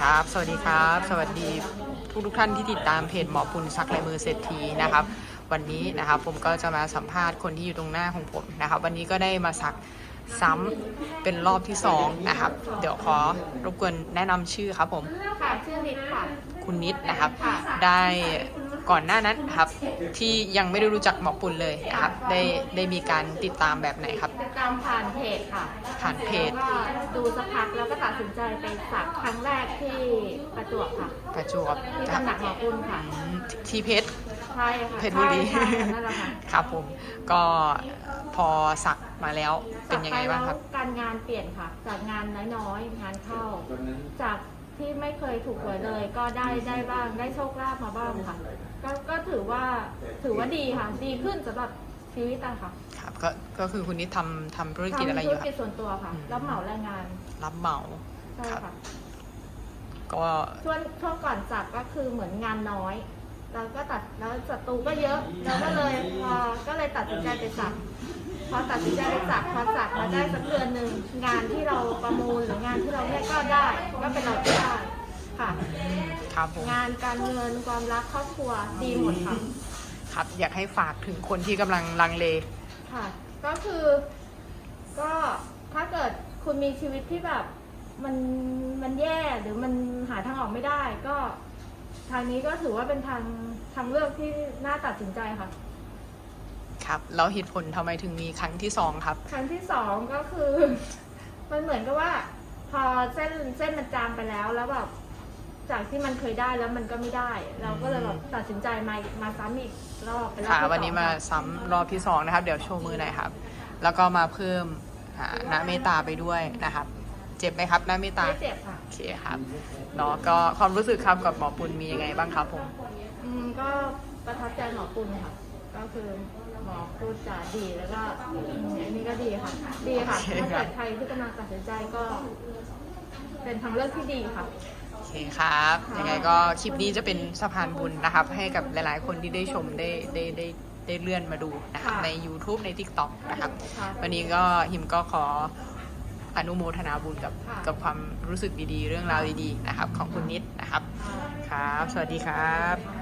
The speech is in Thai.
ครับ สวัสดีครับ สวัสดีทุกทุกๆท่านที่ติดตามเพจหมอปุณซักลายมือเศรษฐีนะครับ วันนี้นะครับผมก็จะมาสัมภาษณ์คนที่อยู่ตรงหน้าของผมนะครับ วันนี้ก็ได้มาสักซ้ำเป็นรอบที่สองนะครับ เดี๋ยวขอรบกวนแนะนำชื่อครับผมค่ะชื่อนิดค่ะ คุณนิดนะครับค่ะได้ ก่อนหน้านั้นครับที่ยังไม่ได้รู้จักหมอปุณเลยนะครับได้ได้มีการติดตามแบบไหนครับติดตามผ่านเพจค่ะผ่านเพจแล้วก็ดูสักพักแล้วก็ตัดสินใจไปสักครั้งแรกที่ประจวบค่ะประจวบที่นะครับตำหนักหมอปุณค่ะ อืมที่เพชร ใช่ค่ะเพชรบุรี ใช่ใช่นั่นแหละค่ะครับผมก็พอสักมาแล้วเป็นยังไงบ้างครับ สักปแล้วการงานเปลี่ยนค่ะ จากงานน้อยๆงานเข้า จาก ที่ไม่เคยถูกหวยเลยก็ได้ได้บ้างได้โชคลาภมาบ้างค่ะ ก็ก็ถือว่าถือว่าดีค่ะ ดีขึ้นสำหรับชีวิตอะค่ะครับก็ก็คือคุณนิดทำทำธุรกิจอะไรอทำธุยู่รคกิรัจบ ส่วนตัวค่ะ อืม รับเหมาแรงงานรับเหมา ใช่ครับ ค่ะ ก็ช่วงช่วงก่อนสักก็คือเหมือนงานน้อยแล้วก็ตัดแล้วศัตรูก็เยอะ เราก็เลยพอก็เลยตัดสินใจไปสัก พอตัดสินใจไปสักพอสักมาได้สักเดือนหนึ่งงานที่เราประมูลหรืองานที่เราเนี่ยก็ได้ก็เป็นเราที่ได้ค่ะ ครับผมงานการเงินความรักครอบครัวดีหมดค่ะครับอยากให้ฝากถึงคนที่กำลังลังเล ค่ะ ก็คือก็ถ้าเกิดคุณมีชีวิตที่แบบมันมันแย่หรือมันหาทางออกไม่ได้ ก็ทางนี้ก็ถือว่าเป็นทางทางเลือกที่น่าตัดสินใจค่ะ ครับแล้วเหตุผลทำไมถึงมีครั้งที่สองครับ ครั้งที่สองก็คือ มันเหมือนกับว่า พอเส้นเส้นมันจางไปแล้วแล้วแบบจากที่มันเคยได้แล้วมันก็ไม่ได้ เราก็เลยแบบตัดสินใจมามาซ้ำอีกรอบเป็นรอบค่ะที่สองวันนี้มาค่ะซ้ำรอบที่สองนะครับ เดี๋ยวโชว์มือหน่อยครับ แล้วก็มาเพิ่มอ่าณเมตตาไปด้วยนะครับ เจ็บไหมครับณเมตตาไม่เจ็บค่ะ โอเคครับเนาะก็ความรู้สึกครับกับหมอปุณมียังไงบ้างครับผม อืมก็ประทับใจหมอปุณค่ะ ก็คือหมอพูดจาดีแล้วก็อืมอันนี้ก็ดีค่ะ ดีค่ะโอเคถ้าครัเกิบดใครที่กำลังตัดสินใจก็ เป็นทางเลือกที่ดีค่ะ โอเคครับค่ะยังไงก็คลิปนี้จะเป็นสะพานบุญนะครับ ให้กับหลายๆ คนที่ได้ชมได้ได้ได้ได้เลื่อนมาดูนะครับใน YouTube ใน TikTok นะครับ ค่ะวันนี้ก็หิมก็ขออนุโมทนาบุญกับค่ะ กับความรู้สึกดีๆ เรื่องราวดีๆ นะครับ ของคุณนิดนะครับ ครับ สวัสดีครับ